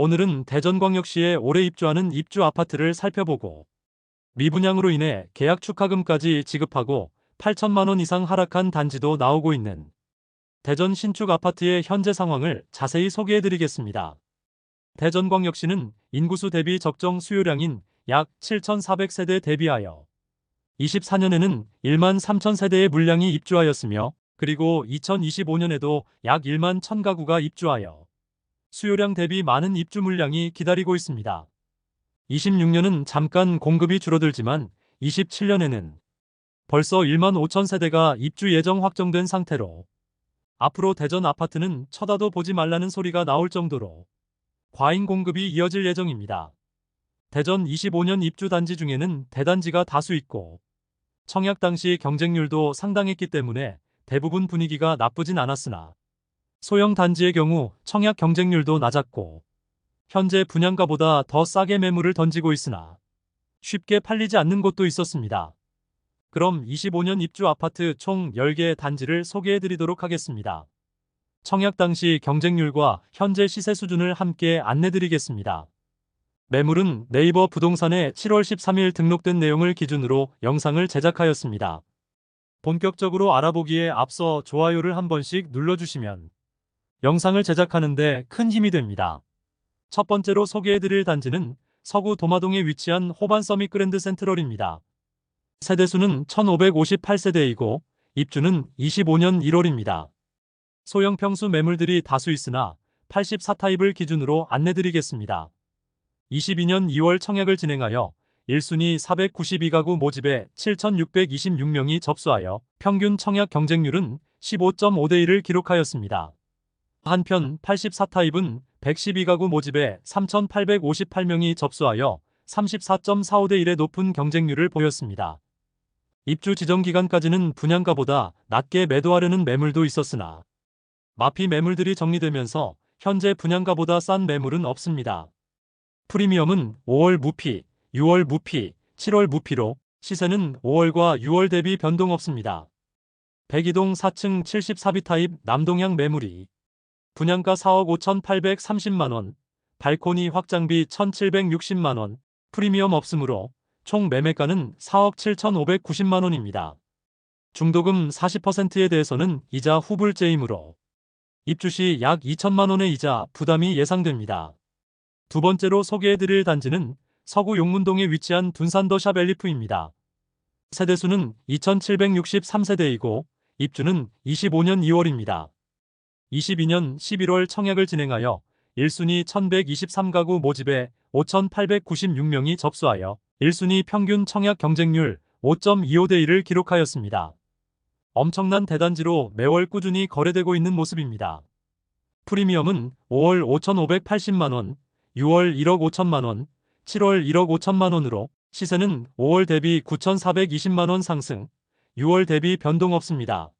오늘은 대전광역시에 올해 입주하는 입주 아파트를 살펴보고 미분양으로 인해 계약 축하금까지 지급하고 8천만 원 이상 하락한 단지도 나오고 있는 대전 신축 아파트의 현재 상황을 자세히 소개해 드리겠습니다. 대전광역시는 인구수 대비 적정 수요량인 약 7,400세대 대비하여 24년에는 1만 3천 세대의 물량이 입주하였으며 그리고 2025년에도 약 1만 1천 가구가 입주하여 수요량 대비 많은 입주 물량이 기다리고 있습니다. 26년은 잠깐 공급이 줄어들지만 27년에는 벌써 1만 5천 세대가 입주 예정 확정된 상태로 앞으로 대전 아파트는 쳐다도 보지 말라는 소리가 나올 정도로 과잉 공급이 이어질 예정입니다. 대전 25년 입주 단지 중에는 대단지가 다수 있고 청약 당시 경쟁률도 상당했기 때문에 대부분 분위기가 나쁘진 않았으나 소형 단지의 경우 청약 경쟁률도 낮았고 현재 분양가보다 더 싸게 매물을 던지고 있으나 쉽게 팔리지 않는 곳도 있었습니다. 그럼 25년 입주 아파트 총 10개 단지를 소개해 드리도록 하겠습니다. 청약 당시 경쟁률과 현재 시세 수준을 함께 안내 드리겠습니다. 매물은 네이버 부동산에 7월 13일 등록된 내용을 기준으로 영상을 제작하였습니다. 본격적으로 알아보기에 앞서 좋아요를 한 번씩 눌러주시면 영상을 제작하는데 큰 힘이 됩니다. 첫 번째로 소개해드릴 단지는 서구 도마동에 위치한 호반 서밋 그랜드 센트럴입니다. 세대수는 1558세대이고 입주는 25년 1월입니다. 소형 평수 매물들이 다수 있으나 84타입을 기준으로 안내드리겠습니다. 22년 2월 청약을 진행하여 1순위 492가구 모집에 7,626명이 접수하여 평균 청약 경쟁률은 15.5대 1을 기록하였습니다. 한편 84타입은 112가구 모집에 3,858명이 접수하여 34.45대 1의 높은 경쟁률을 보였습니다. 입주 지정 기간까지는 분양가보다 낮게 매도하려는 매물도 있었으나 마피 매물들이 정리되면서 현재 분양가보다 싼 매물은 없습니다. 프리미엄은 5월 무피, 6월 무피, 7월 무피로 시세는 5월과 6월 대비 변동 없습니다. 백이동 4층 74비 타입 남동향 매물이 분양가 4억 5,830만원, 발코니 확장비 1,760만원, 프리미엄 없으므로 총 매매가는 4억 7,590만원입니다. 중도금 40%에 대해서는 이자 후불제이므로 입주 시 약 2천만원의 이자 부담이 예상됩니다. 두 번째로 소개해드릴 단지는 서구 용문동에 위치한 둔산더샵 엘리프입니다. 세대수는 2763세대이고 입주는 25년 2월입니다. 22년 11월 청약을 진행하여 1순위 1123가구 모집에 5896명이 접수하여 1순위 평균 청약 경쟁률 5.25대 1을 기록하였습니다. 엄청난 대단지로 매월 꾸준히 거래되고 있는 모습입니다. 프리미엄은 5월 5,580만원, 6월 1억 5천만원, 7월 1억 5천만원으로 시세는 5월 대비 9,420만원 상승, 6월 대비 변동 없습니다.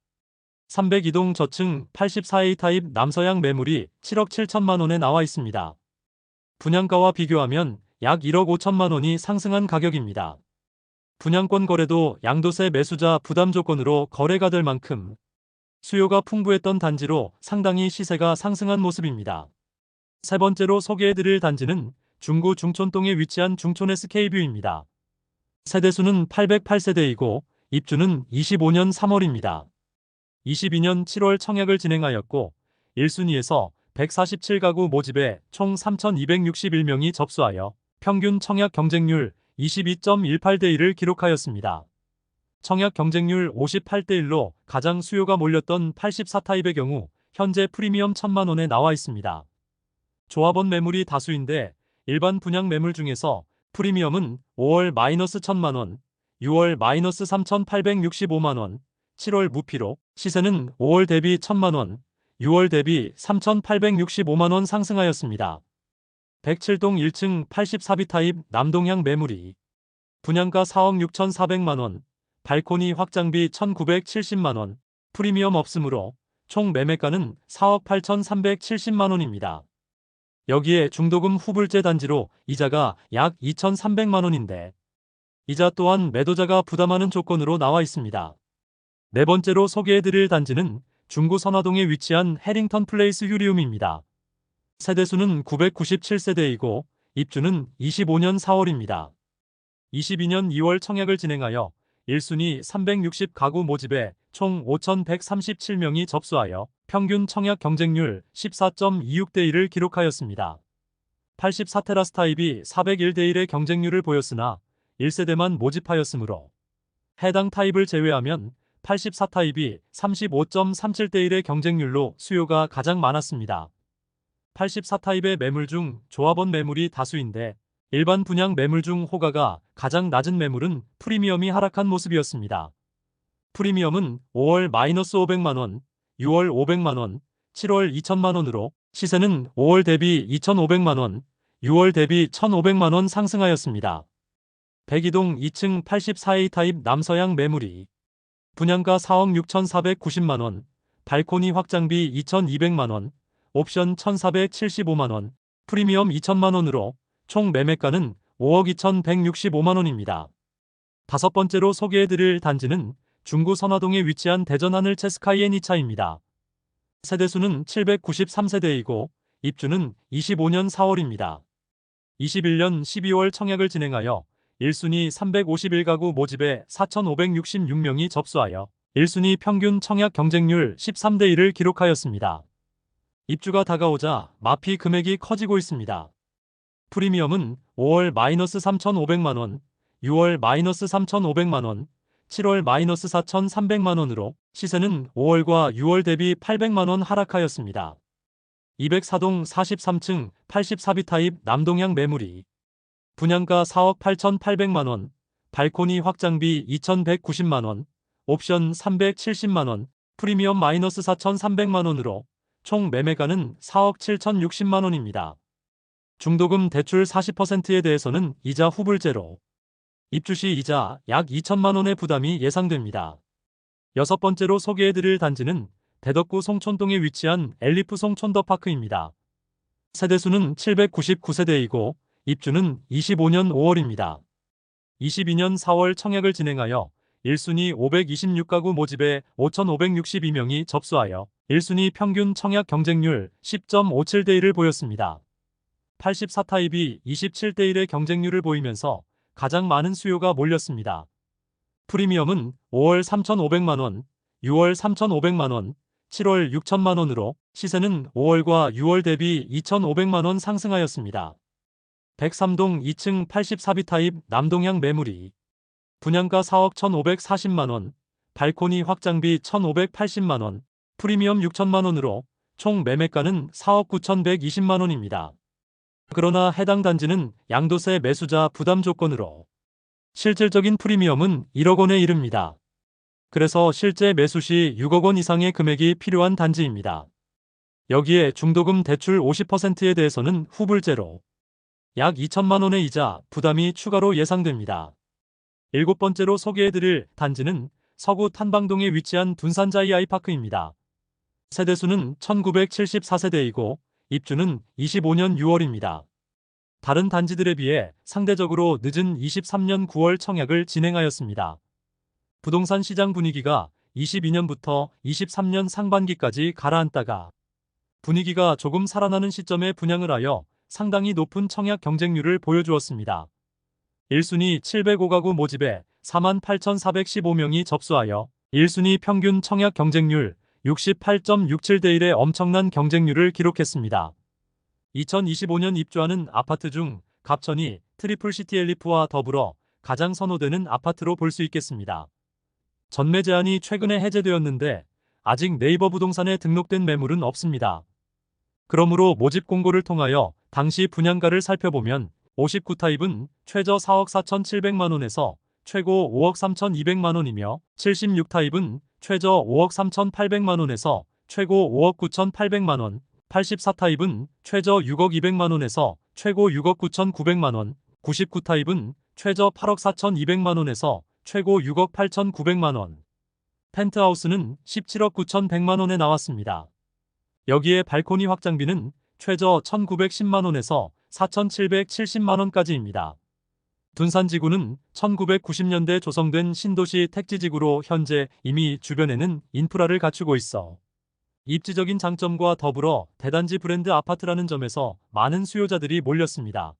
302동 저층 84A 타입 남서양 매물이 7억 7천만 원에 나와 있습니다. 분양가와 비교하면 약 1억 5천만 원이 상승한 가격입니다. 분양권 거래도 양도세 매수자 부담 조건으로 거래가 될 만큼 수요가 풍부했던 단지로 상당히 시세가 상승한 모습입니다. 세 번째로 소개해드릴 단지는 중구 중촌동에 위치한 중촌 SK뷰입니다. 세대수는 808세대이고 입주는 25년 3월입니다. 22년 7월 청약을 진행하였고 1순위에서 147가구 모집에 총 3,261명이 접수하여 평균 청약 경쟁률 22.18대 1을 기록하였습니다. 청약 경쟁률 58대 1로 가장 수요가 몰렸던 84타입의 경우 현재 프리미엄 1천만 원에 나와 있습니다. 조합원 매물이 다수인데 일반 분양 매물 중에서 프리미엄은 5월 마이너스 1천만 원, 6월 마이너스 3,865만 원, 7월 무피로 시세는 5월 대비 1천만 원, 6월 대비 3,865만 원 상승하였습니다. 107동 1층 84비 타입 남동향 매물이 분양가 4억 6,400만 원, 발코니 확장비 1,970만 원, 프리미엄 없으므로 총 매매가는 4억 8,370만 원입니다. 여기에 중도금 후불제 단지로 이자가 약 2,300만 원인데 이자 또한 매도자가 부담하는 조건으로 나와 있습니다. 네 번째로 소개해드릴 단지는 중구 선화동에 위치한 해링턴 플레이스 휴리움입니다. 세대수는 997세대이고 입주는 25년 4월입니다. 22년 2월 청약을 진행하여 1순위 360 가구 모집에 총 5,137명이 접수하여 평균 청약 경쟁률 14.26대 1을 기록하였습니다. 84테라스 타입이 401대 1의 경쟁률을 보였으나 1세대만 모집하였으므로 해당 타입을 제외하면 84타입이 35.37대 1의 경쟁률로 수요가 가장 많았습니다. 84타입의 매물 중 조합원 매물이 다수인데 일반 분양 매물 중 호가가 가장 낮은 매물은 프리미엄이 하락한 모습이었습니다. 프리미엄은 5월 마이너스 500만원, 6월 500만원, 7월 2천만원으로 시세는 5월 대비 2,500만원, 6월 대비 1,500만원 상승하였습니다. 백이동 2층 84A 타입 남서양 매물이 분양가 4억 6,490만원, 발코니 확장비 2,200만원, 옵션 1,475만원, 프리미엄 2천만원으로 총 매매가는 5억 2,165만원입니다. 다섯 번째로 소개해드릴 단지는 중구 선화동에 위치한 대전 하늘 체스카이 애니차입니다. 세대수는 793세대이고 입주는 25년 4월입니다. 21년 12월 청약을 진행하여 1순위 351가구 모집에 4,566명이 접수하여 1순위 평균 청약 경쟁률 13대 1을 기록하였습니다. 입주가 다가오자 마피 금액이 커지고 있습니다. 프리미엄은 5월 마이너스 3,500만원, 6월 마이너스 3,500만원, 7월 마이너스 4,300만원으로 시세는 5월과 6월 대비 800만원 하락하였습니다. 204동 43층 84비 타입 남동향 매물이 분양가 4억 8,800만원, 발코니 확장비 2,190만원, 옵션 370만원, 프리미엄 마이너스 4,300만원으로 총 매매가는 4억 7,060만원입니다. 중도금 대출 40%에 대해서는 이자 후불제로 입주 시 이자 약 2천만 원의 부담이 예상됩니다. 여섯 번째로 소개해드릴 단지는 대덕구 송촌동에 위치한 엘리프 송촌더파크입니다. 세대수는 799세대이고 입주는 25년 5월입니다. 22년 4월 청약을 진행하여 1순위 526가구 모집에 5,562명이 접수하여 1순위 평균 청약 경쟁률 10.57대 1을 보였습니다. 84타입이 27대 1의 경쟁률을 보이면서 가장 많은 수요가 몰렸습니다. 프리미엄은 5월 3,500만원, 6월 3,500만원, 7월 6천만원으로 시세는 5월과 6월 대비 2,500만원 상승하였습니다. 103동 2층 84비 타입 남동향 매물이 분양가 4억 1,540만원, 발코니 확장비 1,580만원, 프리미엄 6천만원으로 총 매매가는 4억 9,120만원입니다. 그러나 해당 단지는 양도세 매수자 부담 조건으로 실질적인 프리미엄은 1억 원에 이릅니다. 그래서 실제 매수 시 6억 원 이상의 금액이 필요한 단지입니다. 여기에 중도금 대출 50%에 대해서는 후불제로 약 2천만 원의 이자 부담이 추가로 예상됩니다. 일곱 번째로 소개해드릴 단지는 서구 탄방동에 위치한 둔산자이 아이파크입니다. 세대수는 1974세대이고 입주는 25년 6월입니다. 다른 단지들에 비해 상대적으로 늦은 23년 9월 청약을 진행하였습니다. 부동산 시장 분위기가 22년부터 23년 상반기까지 가라앉다가 분위기가 조금 살아나는 시점에 분양을 하여 상당히 높은 청약 경쟁률을 보여주었습니다. 1순위 705가구 모집에 48,415명이 접수하여 1순위 평균 청약 경쟁률 68.67대 1의 엄청난 경쟁률을 기록했습니다. 2025년 입주하는 아파트 중 갑천이 트리플시티 엘리프와 더불어 가장 선호되는 아파트로 볼 수 있겠습니다. 전매 제한이 최근에 해제되었는데 아직 네이버 부동산에 등록된 매물은 없습니다. 그러므로 모집 공고를 통하여 당시 분양가를 살펴보면 59타입은 최저 4억 4,700만원에서 최고 5억 3,200만원이며 76타입은 최저 5억 3,800만원에서 최고 5억 9,800만원, 84타입은 최저 6억 200만원에서 최고 6억 9,900만원, 99타입은 최저 8억 4,200만원에서 최고 6억 8,900만원. 펜트하우스는 17억 9,100만원에 나왔습니다. 여기에 발코니 확장비는 최저 1,910만원에서 4,770만원까지입니다. 둔산지구는 1990년대 조성된 신도시 택지지구로 현재 이미 주변에는 인프라를 갖추고 있어 입지적인 장점과 더불어 대단지 브랜드 아파트라는 점에서 많은 수요자들이 몰렸습니다.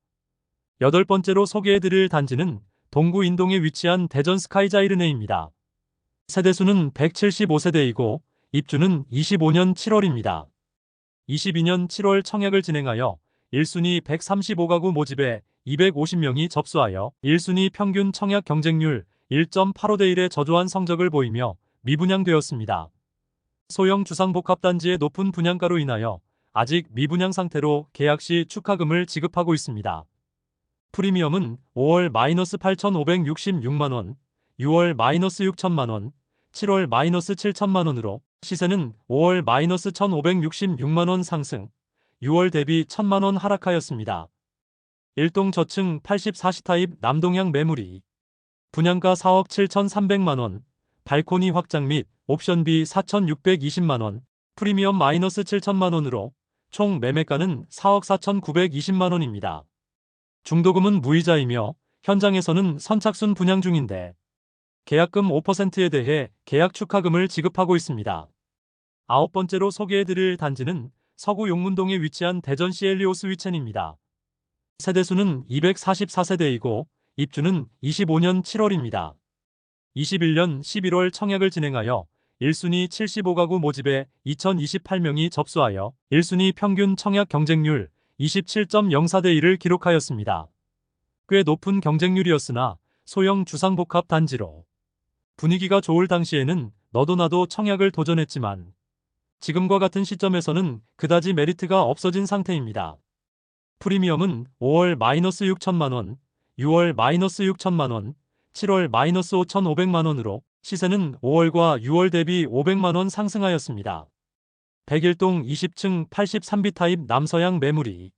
여덟 번째로 소개해드릴 단지는 동구 인동에 위치한 대전 스카이자이르네입니다. 세대수는 175세대이고 입주는 25년 7월입니다. 22년 7월 청약을 진행하여 1순위 135가구 모집에 250명이 접수하여 1순위 평균 청약 경쟁률 1.85대 1의 저조한 성적을 보이며 미분양되었습니다. 소형 주상복합단지의 높은 분양가로 인하여 아직 미분양 상태로 계약 시 축하금을 지급하고 있습니다. 프리미엄은 5월 마이너스 8,566만원, 6월 마이너스 6천만원, 7월 마이너스 7천만원으로 시세는 5월 마이너스 1,566만원 상승, 6월 대비 1천만원 하락하였습니다. 일동 저층 84시 타입 남동향 매물이 분양가 4억 7,300만원, 발코니 확장 및 옵션비 4,620만원, 프리미엄 마이너스 7천만원으로 총 매매가는 4억 4,920만원입니다. 중도금은 무이자이며 현장에서는 선착순 분양 중인데 계약금 5%에 대해 계약 축하금을 지급하고 있습니다. 아홉 번째로 소개해드릴 단지는 서구 용문동에 위치한 대전 시 엘리오스 위첸입니다. 세대수는 244세대이고 입주는 25년 7월입니다. 21년 11월 청약을 진행하여 1순위 75가구 모집에 2028명이 접수하여 1순위 평균 청약 경쟁률 27.04대 1을 기록하였습니다. 꽤 높은 경쟁률이었으나 소형 주상복합 단지로 분위기가 좋을 당시에는 너도 나도 청약을 도전했지만 지금과 같은 시점에서는 그다지 메리트가 없어진 상태입니다. 프리미엄은 5월 마이너스 6천만원, 6월 마이너스 6천만원, 7월 마이너스 5,500만원으로 시세는 5월과 6월 대비 500만원 상승하였습니다. 101동 20층 83비 타입 남서양 매물이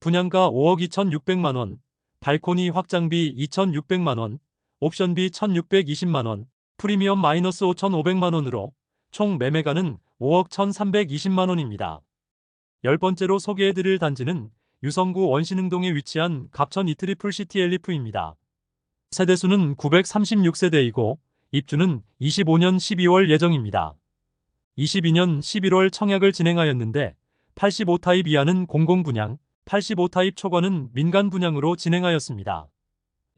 분양가 5억 2,600만원, 발코니 확장비 2,600만원, 옵션비 1,620만원, 프리미엄 마이너스 5,500만원으로 총 매매가는 5억 1,320만원입니다. 열 번째로 소개해드릴 단지는 유성구 원신흥동에 위치한 갑천 이트리플 시티 엘리프입니다. 세대수는 936세대이고 입주는 25년 12월 예정입니다. 22년 11월 청약을 진행하였는데 85타입 이하는 공공분양, 85타입 초과는 민간 분양으로 진행하였습니다.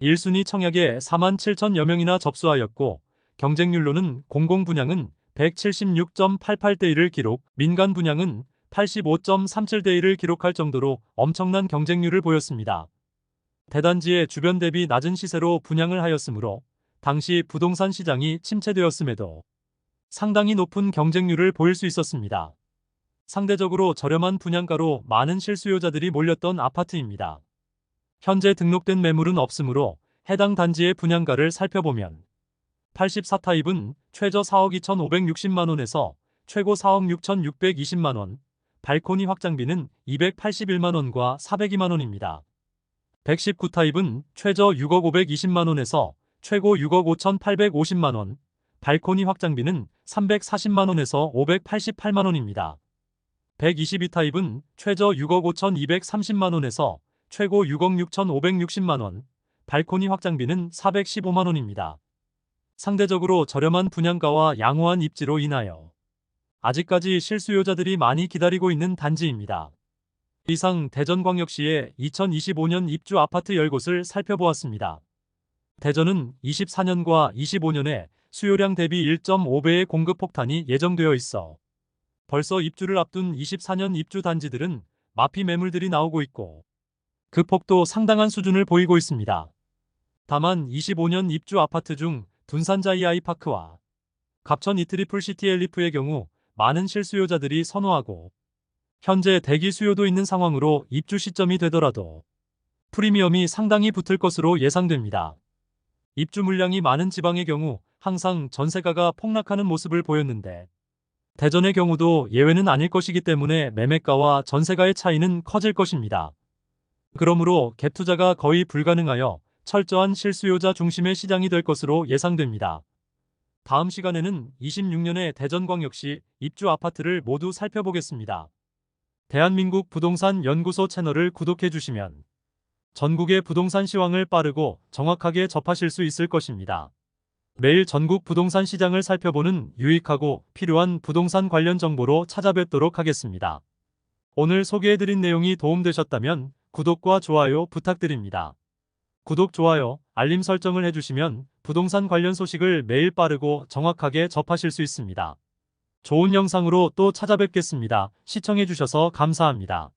1순위 청약에 4만 7천여 명이나 접수하였고 경쟁률로는 공공 분양은 176.88대 1을 기록, 민간 분양은 85.37대 1을 기록할 정도로 엄청난 경쟁률을 보였습니다. 대단지의 주변 대비 낮은 시세로 분양을 하였으므로 당시 부동산 시장이 침체되었음에도 상당히 높은 경쟁률을 보일 수 있었습니다. 상대적으로 저렴한 분양가로 많은 실수요자들이 몰렸던 아파트입니다. 현재 등록된 매물은 없으므로 해당 단지의 분양가를 살펴보면 84타입은 최저 4억 2,560만원에서 최고 4억 6,620만원, 발코니 확장비는 281만원과 402만원입니다. 119타입은 최저 6억 520만원에서 최고 6억 5,850만원, 발코니 확장비는 340만원에서 588만원입니다. 122타입은 최저 6억 5,230만원에서 최고 6억 6,560만원, 발코니 확장비는 415만원입니다. 상대적으로 저렴한 분양가와 양호한 입지로 인하여 아직까지 실수요자들이 많이 기다리고 있는 단지입니다. 이상 대전광역시의 2025년 입주 아파트 10곳을 살펴보았습니다. 대전은 24년과 25년에 수요량 대비 1.5배의 공급 폭탄이 예정되어 있어 벌써 입주를 앞둔 24년 입주 단지들은 마피 매물들이 나오고 있고 그 폭도 상당한 수준을 보이고 있습니다. 다만 25년 입주 아파트 중 둔산 자이 아이파크와 갑천 이트리플 시티 엘리프의 경우 많은 실수요자들이 선호하고 현재 대기 수요도 있는 상황으로 입주 시점이 되더라도 프리미엄이 상당히 붙을 것으로 예상됩니다. 입주 물량이 많은 지방의 경우 항상 전세가가 폭락하는 모습을 보였는데 대전의 경우도 예외는 아닐 것이기 때문에 매매가와 전세가의 차이는 커질 것입니다. 그러므로 갭 투자가 거의 불가능하여 철저한 실수요자 중심의 시장이 될 것으로 예상됩니다. 다음 시간에는 26년의 대전광역시 입주 아파트를 모두 살펴보겠습니다. 대한민국 부동산 연구소 채널을 구독해 주시면 전국의 부동산 시황을 빠르고 정확하게 접하실 수 있을 것입니다. 매일 전국 부동산 시장을 살펴보는 유익하고 필요한 부동산 관련 정보로 찾아뵙도록 하겠습니다. 오늘 소개해드린 내용이 도움되셨다면 구독과 좋아요 부탁드립니다. 구독, 좋아요, 알림 설정을 해주시면 부동산 관련 소식을 매일 빠르고 정확하게 접하실 수 있습니다. 좋은 영상으로 또 찾아뵙겠습니다. 시청해주셔서 감사합니다.